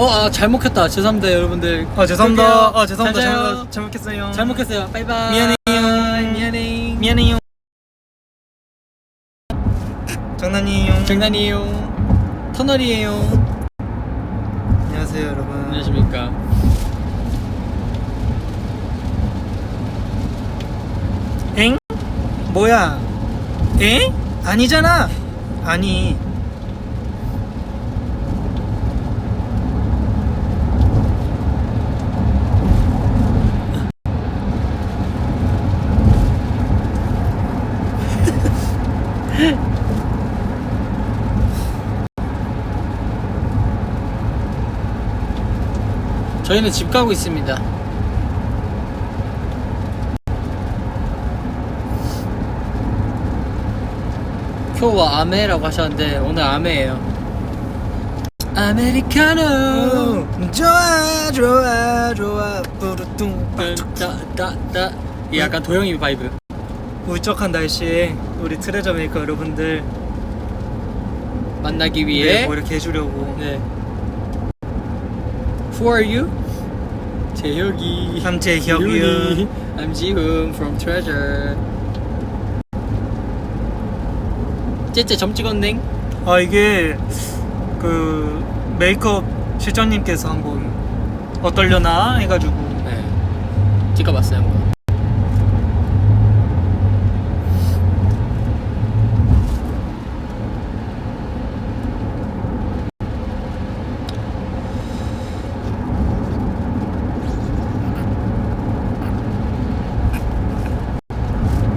어, 아, 잘못 켰다. 죄송합니다, 여러분들. 아 죄송합니다. 그럴게요. 아 죄송합니다. 잘 자요. 잘못 잘못했어요. 잘못 켰어요. 바이바이. 미안해요. 미안해. 미안해요. 장난이에요. 장난이에요. 터널이에요. 안녕하세요 여러분. 안녕하십니까. 엥? 뭐야? 엥? 아니잖아. 아니. 저희는 집 가고 있습니다. 쿄와 아메라고 하셨는데 오늘 아메예요. 아메리카노. 오, 좋아 좋아 좋아 뿌르뚱. 따따따. 이 약간 도영이 바이브. 울적한 날씨에 우리 트레저 메이커 여러분들 만나기 네, 위해. 뭐 이렇게 해주려고 네. Who are you? 재혁이. I'm 재혁이요. I'm 지훈 from Treasure. 째째 점 찍었넹? 아 이게 그 메이크업 실장님께서 한번 어떨려나 해가지고 네. 찍어봤어요 한번.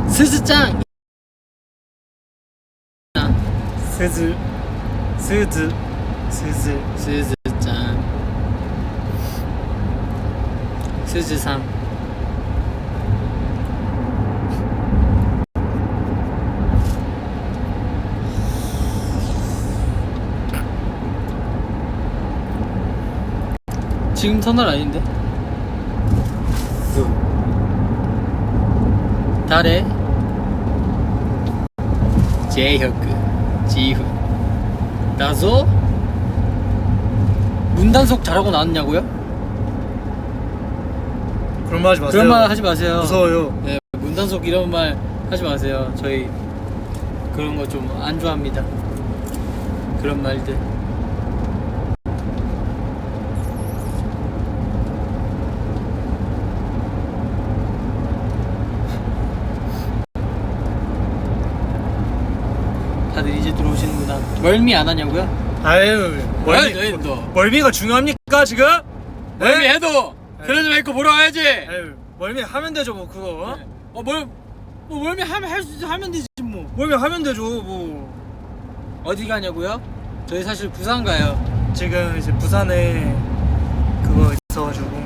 스즈짱. 스즈 스즈 스즈 스즈짱. 스즈삼. 지금 터널 아닌데? 달에 제혁 지훈 나서 문단속 잘하고 나왔냐고요? 그런 말 하지 마세요 그런 말 하지 마세요. 무서워요 네, 문단속 이런 말 하지 마세요. 저희 그런 거 좀 안 좋아합니다. 그런 말들 이제 들어오시는구나. 멀미 안 하냐고요? 아유 멀미, 멀미 너. 멀미가 중요합니까 지금? 멀미 네? 해도 네. 그러지 말고 보러 와야지. 아유 멀미 하면 되죠 뭐 그거 네. 어, 멀, 뭐 멀미 하면 할 수, 하면 되지 뭐. 멀미 하면 되죠 뭐 어디 가냐고요? 저희 사실 부산 가요. 지금 이제 부산에 그거 있어가지고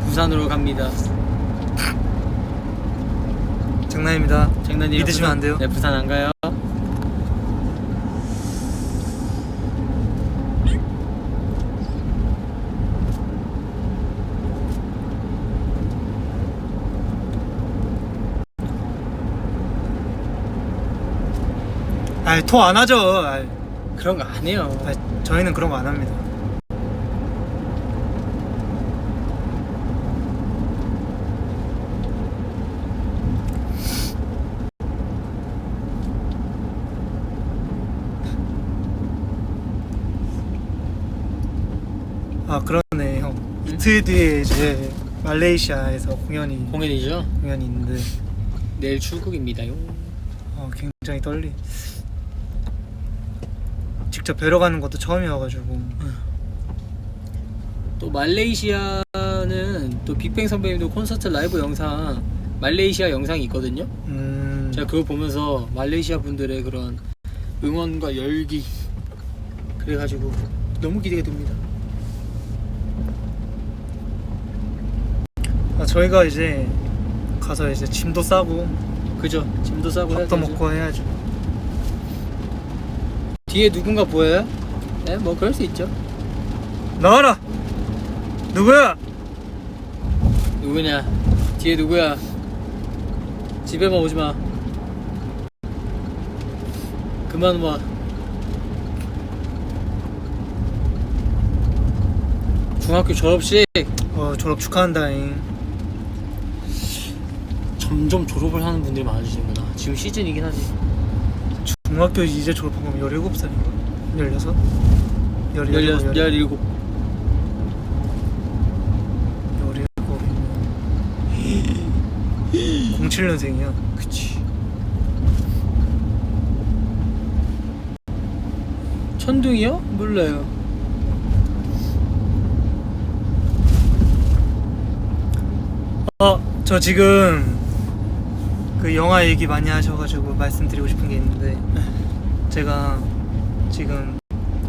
부산으로 갑니다. 장난입니다 장난이에요. 믿으시면 부산- 안 돼요. 네, 부산 안 가요. 아이 토 안 하죠 아이, 그런 거안 해요. 아이, 저희는 그런 거 안 합니다 아 그러네 형 응? 이틀 뒤에 이제 말레이시아에서 공연이 공연이죠. 공연이 있는데 내일 출국입니다요. 어, 굉장히 떨리. 직접 뵈러 가는 것도 처음이어가지고 또 말레이시아는 또 빅뱅 선배님도 콘서트 라이브 영상 말레이시아 영상이 있거든요. 음, 제가 그거 보면서 말레이시아 분들의 그런 응원과 열기 그래가지고 너무 기대가 됩니다. 아, 저희가 이제 가서 이제 짐도 싸고 그죠? 짐도 싸고 해야 밥도 되죠. 먹고 해야죠. 뒤에 누군가 보여요? 네, 뭐 그럴 수 있죠. 나와라. 누구야? 누구냐? 뒤에 누구야? 집에만 오지 마. 그만 와. 중학교 졸업식 어 졸업 축하한다잉 점점 졸업을 하는 분들이 많아지는구나. 지금 시즌이긴 하지. 중학교 이제 졸업한 거면 17살인가? 16? 17? 16, 17 17. 17이면 07년생이야 그치. 천둥이요? 몰라요. 어, 저 지금 그 영화 얘기 많이 하셔가지고 말씀드리고 싶은 게 있는데 제가 지금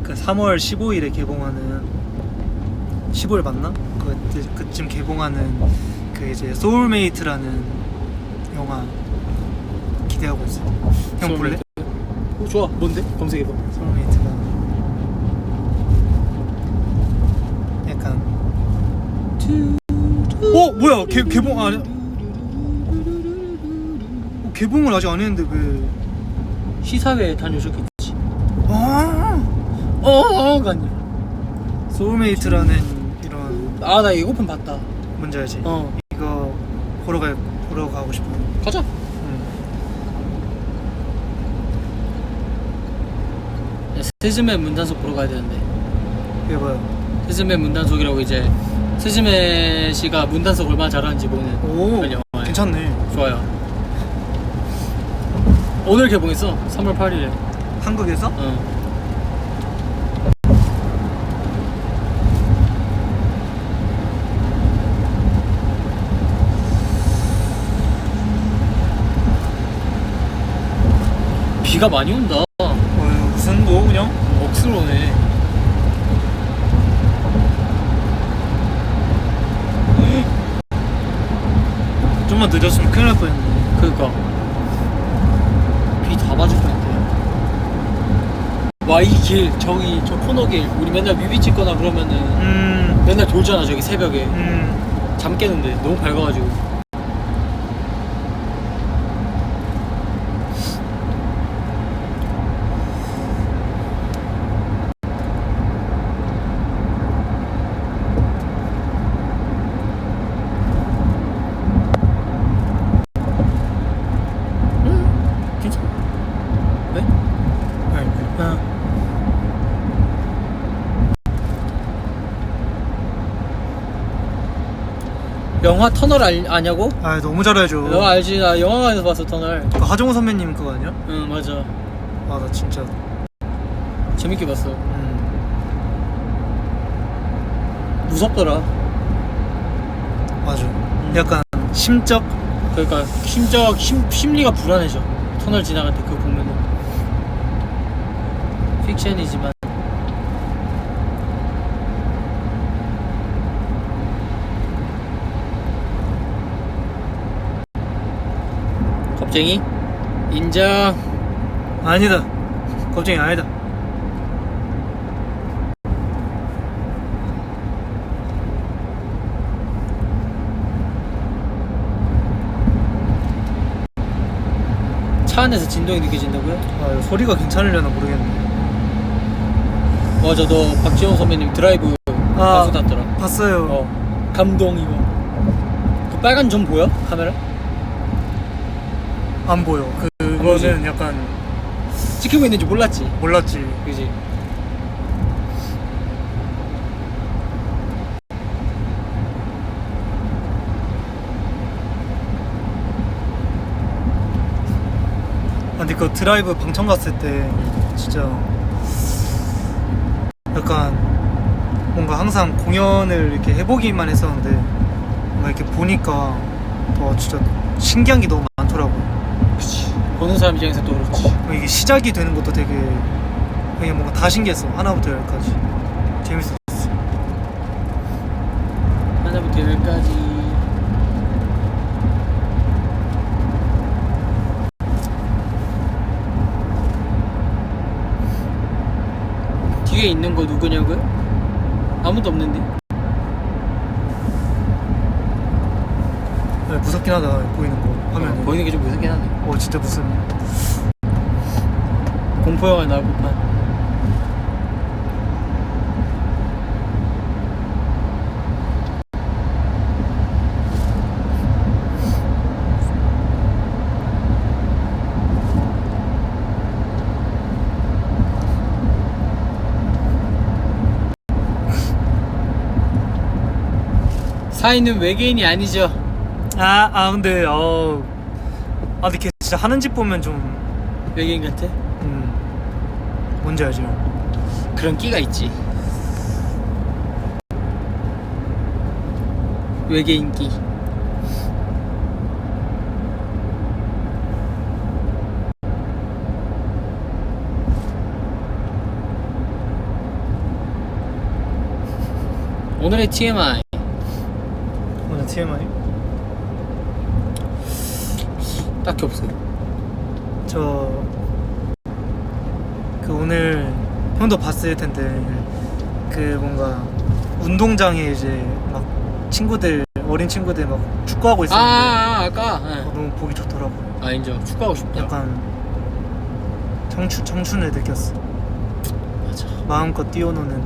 그 3월 15일에 개봉하는 15일 맞나? 그 그쯤 개봉하는 그 이제 소울메이트라는 영화 기대하고 있어요. 형 볼래? 어, 좋아. 뭔데? 검색해봐. 소울메이트가 약간 어 뭐야 개, 개봉? 어, 개봉을 아직 안 했는데 왜? 시사회에 다녀오셨겠지. 아 어, 어가 아니야. 소울메이트라는 이런 아, 나 예고편 봤다. 뭔지 알지? 어. 이거 보러 가 보러 가고 싶어. 가자. 응. 야, 스즈메 문단속 보러 가야 되는데. 이게 뭐야? 스즈메 문단속이라고 이제 스즈메 씨가 문단속 얼마나 잘하는지 보는 오 그런 영화예요. 괜찮네. 좋아요. 오늘 개봉했어. 3월 8일에. 한국에서? 어. 비가 많이 온다. 어, 무슨 뭐 그냥? 억수로 오네. 좀만 늦었으면 큰일 날 뻔했네. 그니까 비다 맞을 뻔했대 와이 길 저기 저 코너길. 우리 맨날 뮤비 찍거나 그러면은 음. 맨날 돌잖아 저기 새벽에. 음. 잠 깨는데. 너무 밝아가지고 응 괜찮아 왜? 아니, 아. 영화 터널 알, 아냐고? 아 너무 잘해줘. 너 알지 나 영화관에서 봤어 터널 그 하정우 선배님 그거 아니야? 응 맞아 아 나 진짜. 재밌게 봤어 음. 무섭더라 맞아. 약간 심적. 그러니까 심적 심, 심리가 불안해져 터널 지나갈 때 그거 보면은 픽션이지만 겁쟁이 인정 아니다. 겁쟁이 아니다. 차 안에서 진동이 느껴진다고요? 아 소리가 괜찮으려나 모르겠네. 맞아 너 박지원 선배님 드라이브 아. 가수 탔더라 봤어요. 어 감동 이거 그 빨간 점 보여? 카메라? 안 보여. 그거는 약간 찍히고 있는지 몰랐지 몰랐지. 그지 아, 근데 그 드라이브 방청 갔을 때 진짜 약간 뭔가 항상 공연을 이렇게 해보기만 했었는데 뭔가 이렇게 보니까 더 진짜 신기한 게 너무 보는 사람 입장에서 또 그렇지 이게 시작이 되는 것도 되게 되게 뭔가 다 신기했어. 하나부터 열까지 재밌었어. 하나부터 열까지 뒤에 있는 거 누구냐고요? 오 진짜 무슨 공포영화 나오구만 사인은 외계인이 아니죠. 아, 아 근데 어 아 근데 걔 진짜 하는 짓 보면 좀 외계인 같아? 음, 뭔지 알죠? 그런 끼가 있지. 외계인 끼. 오늘의 TMI. 오늘 TMI 딱히 없어요. 저 그 오늘 형도 봤을 텐데 그 뭔가 운동장에 이제 막 친구들 어린 친구들 막 축구하고 아, 있었는데 아, 아 아까. 어, 예. 너무 보기 좋더라고. 아 인정. 축구하고 싶다. 약간 청춘 청춘을 느꼈어. 맞아. 마음껏 뛰어노는.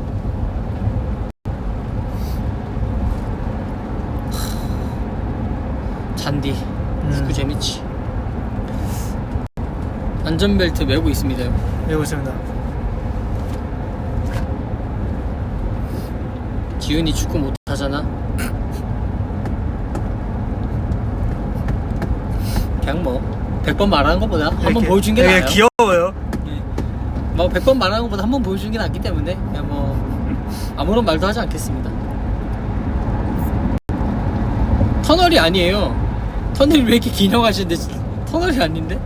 잔디. 음. 축구 재밌지. 안전벨트 매고 있습니다. 외우고 있습니다. 지훈이 축구 못 하잖아. 그냥 뭐 100번 말하는 것보다 한번 이렇게 보여준 게 되게 나아요. 귀여워요. 뭐 100번 말하는 것보다 한 번 보여준 게 낫기 때문에 그냥 뭐 아무런 말도 하지 않겠습니다. 터널이 아니에요. 터널이 왜 이렇게 기념하시는데 터널이 아닌데?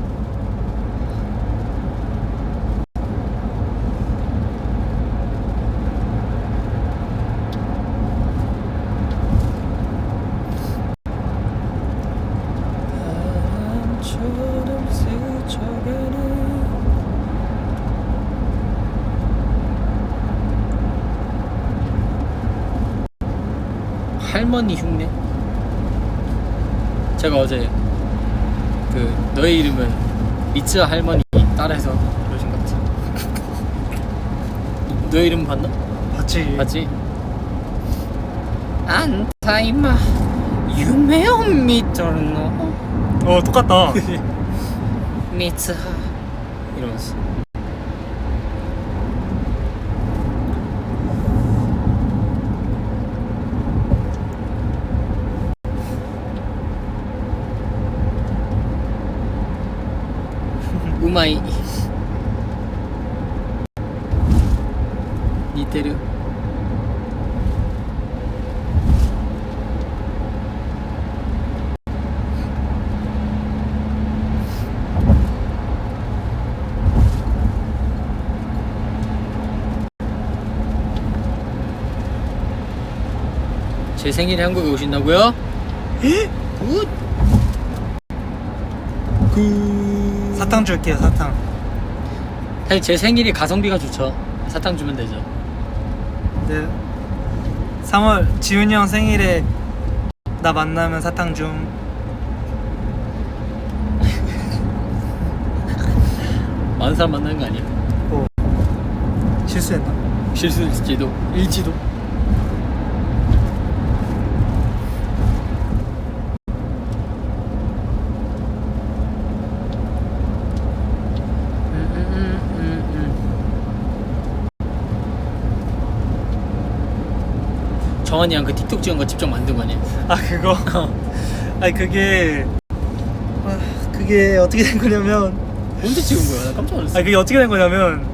바람처럼 스쳐가는 할머니 흉내? 제가 어제 그 너의 이름은 리츠 할머니 따라해서 그러신 것 같아. 너의 이름 봤나? 봤지. 봤지? 안타 임마 유메오 미토르노 어 똑같다. 미츠하 이러면서 우마이 니테르 제 생일에 한국에 오신다고요? 굿! 그 사탕 줄게요 사탕. 사실 제 생일이 가성비가 좋죠. 사탕 주면 되죠. 네. 3월 지훈이 형 생일에 나 만나면 사탕 좀. 많은 사람 만나는 거 아니야? 뭐 실수했나? 실수일지도 일지도. 음, 음, 음, 음. 정한이랑 그 틱톡 찍은 거 직접 만든 거 아니야? 아 그거. 아니 그게 아, 그게 어떻게 된 거냐면 언제 찍은 거야? 나 깜짝 놀랐어. 아 그게 어떻게 된 거냐면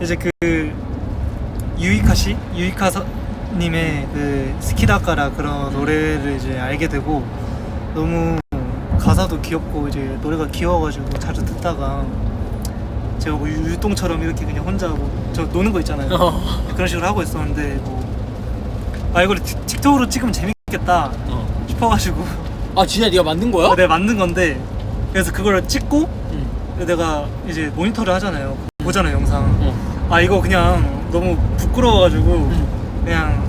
이제 그 유이카 씨 유이카 서, 님의 그 스키다카라 그런 노래를 이제 알게 되고 너무 가사도 귀엽고 이제 노래가 귀여워가지고 자주 듣다가 제가 뭐 유- 율동처럼 이렇게 그냥 혼자 뭐저 노는 거 있잖아요 어. 그런 식으로 하고 있었는데 뭐아 이걸 틱- 틱톡으로 찍으면 재밌겠다 어. 싶어가지고 아 진짜 네가 만든 거야? 어, 내가 만든 건데 그래서 그걸 찍고 응. 내가 이제 모니터를 하잖아요. 보잖아요 영상. 어. 아 이거 그냥 너무 부끄러워가지고 응. 그냥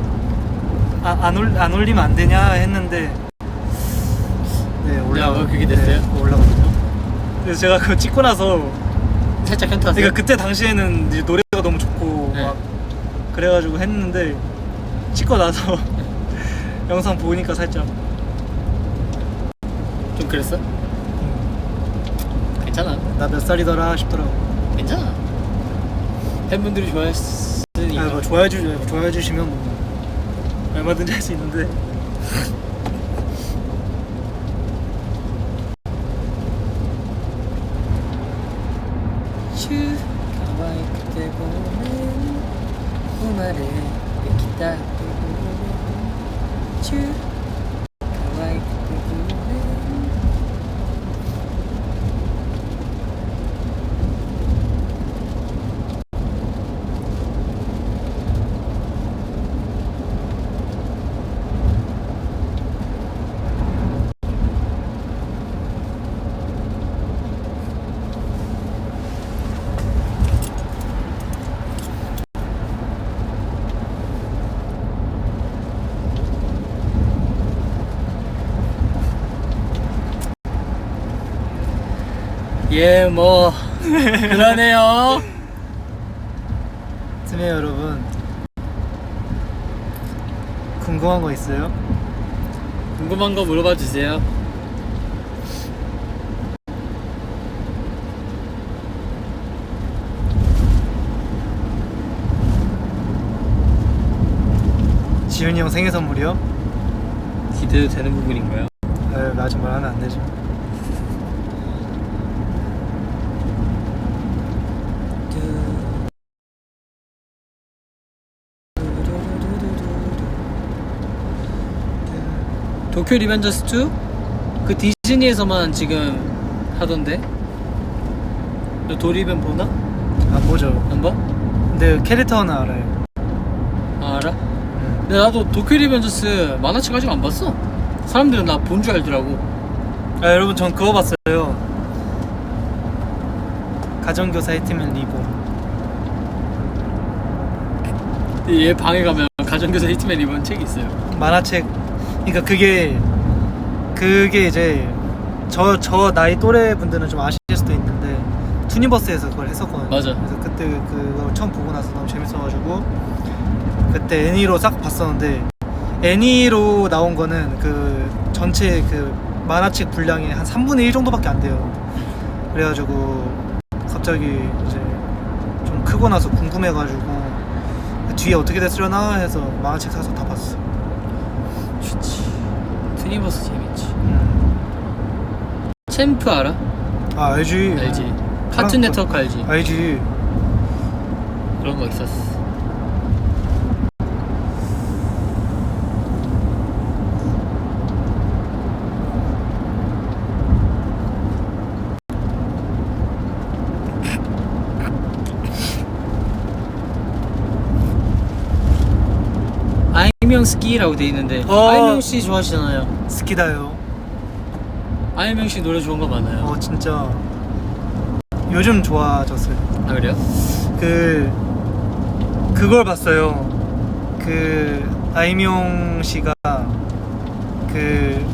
아, 안, 올, 안 올리면 안 되냐 했는데 네 올라 뭐 그게 됐어요? 네, 올라갔죠. 그래서 제가 그거 찍고 나서 살짝 현타왔어요? 그러니까 그때 당시에는 이제 노래가 너무 좋고 네. 막 그래가지고 했는데 찍고 나서 영상 보니까 살짝 좀 그랬어? 괜찮아. 나 몇 살이더라 싶더라고. 괜찮아. 팬분들이 좋아했으니까. 아, 뭐 좋아해 주 좋아해 주시면 뭐 얼마든지 할 수 있는데 슈 가와이 그때 보면 우마를 기다 슈 가와이 그때 보면 예, 뭐 그러네요. 쯤에 여러분 궁금한 거 있어요? 궁금한 거 물어봐 주세요. 지훈이 형 생일 선물이요? 기대도 되는 부분인가요? 아유 아직 말하면 안 되죠 도쿄 리벤저스 2? 그 디즈니에서만 지금 하던데? 너 도리벤 보나? 안 보죠 안 봐? 근데 캐릭터는 알아요 아, 알아? 음. 근데 나도 도쿄 리벤저스 만화책 아직 안 봤어. 사람들은 나 본 줄 알더라고. 아 여러분 전 그거 봤어요 가정교사 히트맨 리본 얘 방에 가면 가정교사 히트맨 이번 책이 있어요. 만화책 그러니까 그게 그게 이제 저 저 나이 또래 분들은 좀 아실 수도 있는데 투니버스에서 그걸 했었거든요. 맞아. 그래서 그때 그걸 처음 보고 나서 너무 재밌어가지고 그때 애니로 싹 봤었는데 애니로 나온 거는 그 전체 그 만화책 분량의 한 3분의 1 정도밖에 안 돼요. 그래가지고 갑자기 이제 좀 크고 나서 궁금해가지고 그 뒤에 어떻게 됐으려나 해서 만화책 사서 다 봤어. 투니버스 재밌지. 음. 챔프 알아? 아 알지. 알지. 아, 카툰 그- 네트워크 알지. 알지. 그런 거 있었어. 아이명 스키라고 돼 있는데 어. 아이명 씨 좋아하시잖아요. 스키다요. 아이명 씨 노래 좋은 거 많아요. 어 진짜 요즘 좋아졌어요. 아 그래요? 그 그걸 봤어요. 그 아이명 씨가 그,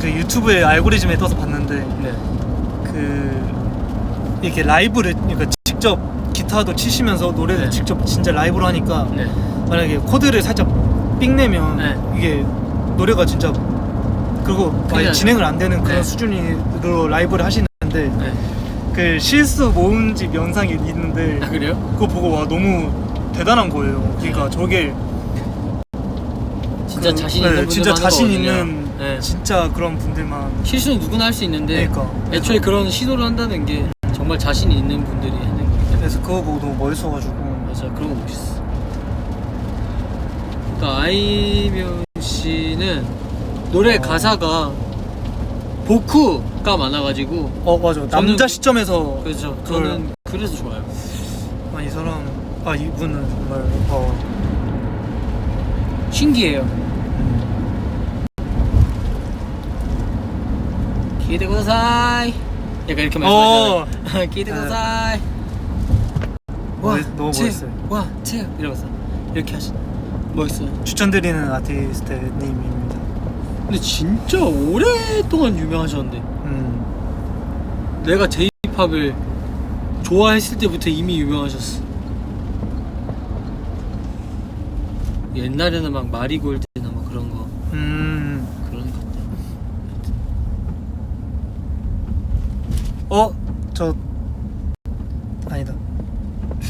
그 유튜브에 알고리즘에 떠서 봤는데 네. 그 이렇게 라이브를 그러니까 직접 기타도 치시면서 노래를 네. 직접 진짜 라이브로 하니까 네. 만약에 코드를 살짝 삑 내면 네. 이게 노래가 진짜 그리고 나죠. 진행을 안 되는 그런 네. 수준으로 라이브를 하시는데 네. 그 실수 모음집 영상이 있는데 아 그래요? 그거 보고 와 너무 대단한 거예요. 그러니까 저게 진짜 그- 자신 네, 있는 분들 진짜 자신 있는 네. 진짜 그런 분들만 실수는 누구나 할 수 있는데 그러니까. 애초에 그런 시도를 한다는 게 정말 자신 있는 분들이 하는 때문에 그래서 그거 보고 너무 멋있어가지고 맞아 그런 거 멋있어. 그러니까 아이명 씨는 노래 어. 가사가 복후가 많아가지고 어 맞아 남자 시점에서 그렇죠. 그걸- 저는 그래서 좋아요. 아, 이 사람 아 이분은 정말 어 신기해요. 음, 기대 고사이 약간 이렇게 어. 말씀하잖아요. 기대고사이. 멋- 너무 멋있어요. 와, 투 이러면서 이렇게 하시. 멋있어요. 추천드리는 아티스트님입니다. 근데 진짜 오랫동안 유명하셨는데 음 내가 J-팝을 좋아했을 때부터 이미 유명하셨어. 옛날에는 막 마리골드나 막 그런 거 음. 그런 것들. 어? 저 아니다.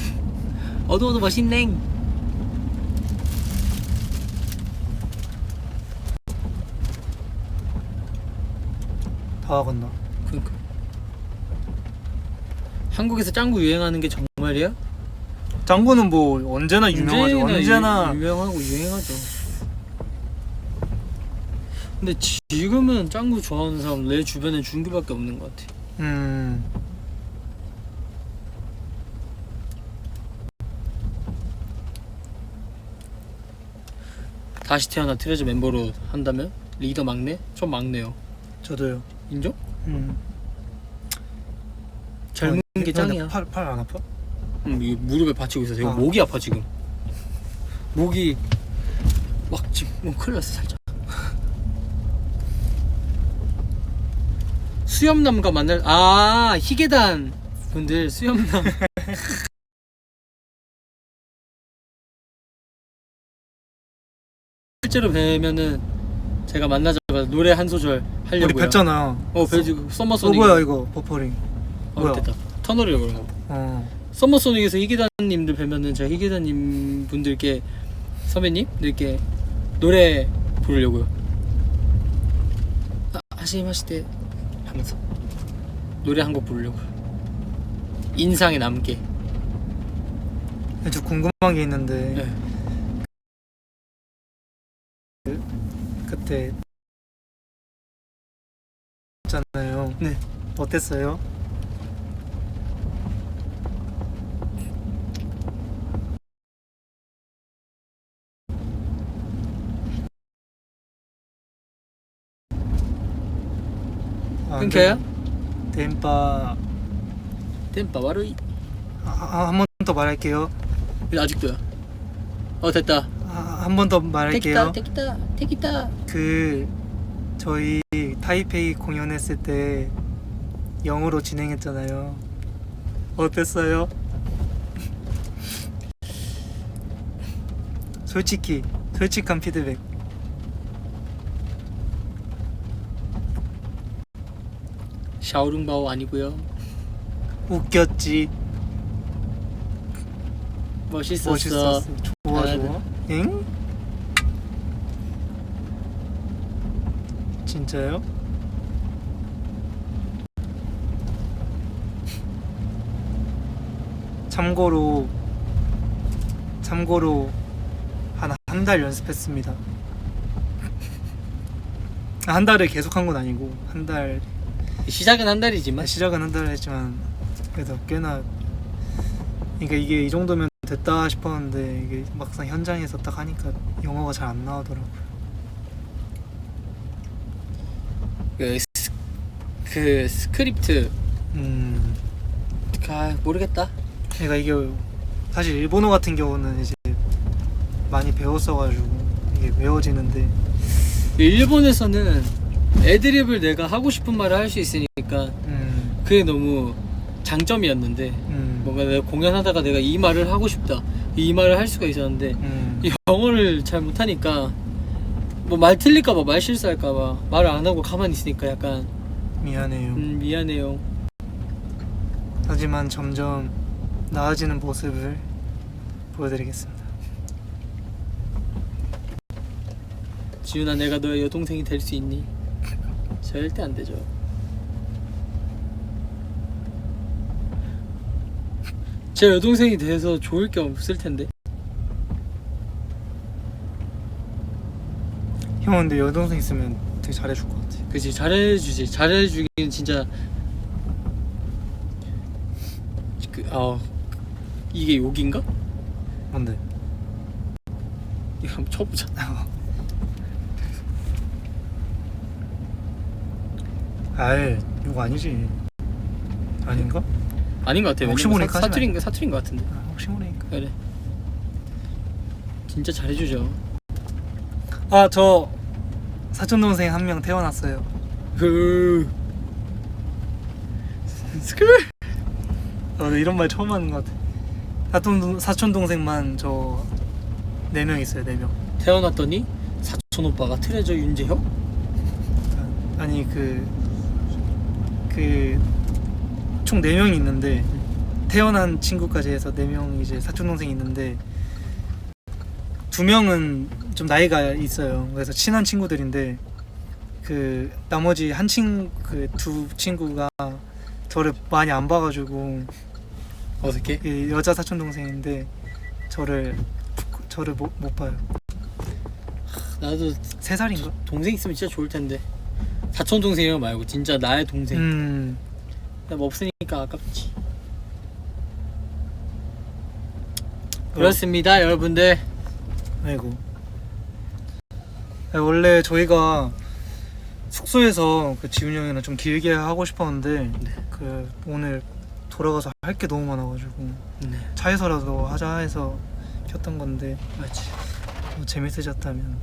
어두워도 멋있네. 다 건너. 그러니까 한국에서 짱구 유행하는 게 정말이야? 짱구는 뭐 언제나 유명하죠. 언제나 유, 유명하고 유행하죠. 근데 지금은 짱구 좋아하는 사람 내 주변에 준규밖에 없는 것 같아. 음 다시 태어나 트레저 멤버로 한다면 리더 막내? 전 막내요. 저도요. 인정? 음. 젊은 게 짱이야. 팔팔 안 아파? 음, 이 무릎에 받치고 있어서 이거 아. 목이 아파 지금. 목이 막 지금 뭐 큰일 났어 살짝. 수염남과 만날 아 희계단 분들 수염남 실제로 뵈면은 제가 만나자 마자 노래 한 소절 하려고요. 우리 뵀잖아. 어 뵈지 썸머 어 소닉. 뭐야 이거 버퍼링. 어, 뭐야? 됐다. 터널이라고 그런 거. 어. 썸머 소닉에서 희기단님들 뵈면은 제가 희기단님 분들께 선배님들께 노래 부르려고요. 아, 하시마시대 하면서 노래 한 곡 부르려고요. 인상에 남게. 저 궁금한 게 있는데 네. 그때 잖아요. 네. 어땠어요? 아, 끊겨요? 댐빠 땜빠 와루이. 한번 더 말할게요. 아직도야. 어 됐다. 한번 더 말할게요. 테키타 테키타. 그 저희 타이페이 공연했을 때 영어로 진행했잖아요. 어땠어요? 솔직히 솔직한 피드백. 샤오룽바오 아니고요. 웃겼지. 멋있었어. 멋있었어. 좋아 아, 좋아. 응? 진짜요? 참고로 참고로 한 한 달 연습했습니다. 한 달을 계속 한 건 아니고 한 달 시작은 한 달이지만 시작은 한 달 했지만 그래도 꽤나 그러니까 이게 이 정도면 됐다 싶었는데 이게 막상 현장에서 딱 하니까 영어가 잘 안 나오더라고요. 그, 스, 그 스크립트. 음, 아 모르겠다. 그러니까 이게 사실 일본어 같은 경우는 이제 많이 배웠어가지고 이게 외워지는데. 일본에서는 애드립을 내가 하고 싶은 말을 할 수 있으니까 음, 그게 너무 장점이었는데 음, 뭔가 내가 공연하다가 내가 이 말을 하고 싶다 이 말을 할 수가 있었는데 음, 이 영어를 잘 못하니까 뭐 말 틀릴까봐 말 실수할까봐 말을 안 하고 가만히 있으니까 약간 미안해요. 음, 미안해요. 하지만 점점 나아지는 모습을 보여드리겠습니다. 지훈아 내가 너의 여동생이 될 수 있니? 절대 안 되죠. 제 여동생이 돼서 좋을 게 없을 텐데. 형 근데 여동생 있으면 되게 잘해줄 것 같아. 그치 잘해주지 잘해주긴 진짜 그, 어, 이게 욕인가? 뭔데? 이거 한번 쳐보자 아이 이거 아니지. 아닌가? 아닌 것 같아 혹시 모르니까 하지 사투리인, 사투리인 것 같은데 아, 혹시 모르니까. 그래 진짜 잘해주죠 아저 사촌 동생 한 명 태어났어요. 그 스쿨 어, 네, 이런 말 처음 하는 것 같아. 사촌 동- 사촌 동생만 저 네 명 있어요 네 명. 태어났더니 사촌 오빠가 트레저 윤재혁? 아니 그 그 총 네 명이 있는데 태어난 친구까지 해서 네 명 이제 사촌 동생이 있는데 두 명은 좀 나이가 있어요. 그래서 친한 친구들인데 그 나머지 한 친구 그두 친구가 저를 많이 안 봐가지고 어떻게? 그 여자 사촌 동생인데 저를 저를 못, 못 봐요. 나도 세 살인가? 동생 있으면 진짜 좋을 텐데 사촌 동생이랑 말고 진짜 나의 동생 음. 나뭐 없으니까 아깝지 그렇습니다 여러분들 아이고. 아니, 원래 저희가 숙소에서 그 지훈이 형이랑 좀 길게 하고 싶었는데 그 오늘 돌아가서 할 게 너무 많아가지고 네 차에서라도 하자 해서 켰던 건데 맞지 뭐 재밌으셨다면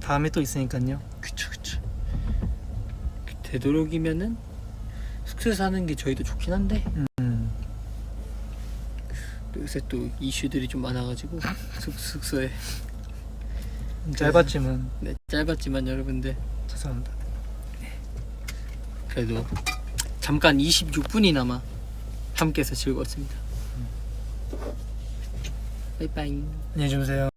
다음에 또 있으니까요. 그쵸 그쵸 되도록이면은 숙소에서 하는 게 저희도 좋긴 한데 음. 또 요새 또 이슈들이 좀 많아가지고 숙, 숙소에 짧았지만 네, 짧았지만 여러분들 죄송합니다. 그래도 잠깐 26분이나마 함께해서 즐거웠습니다 빠이빠이 안녕히 주무세요.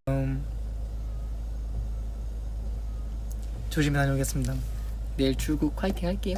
조심히 다녀오겠습니다. 내일 출국 화이팅 할게요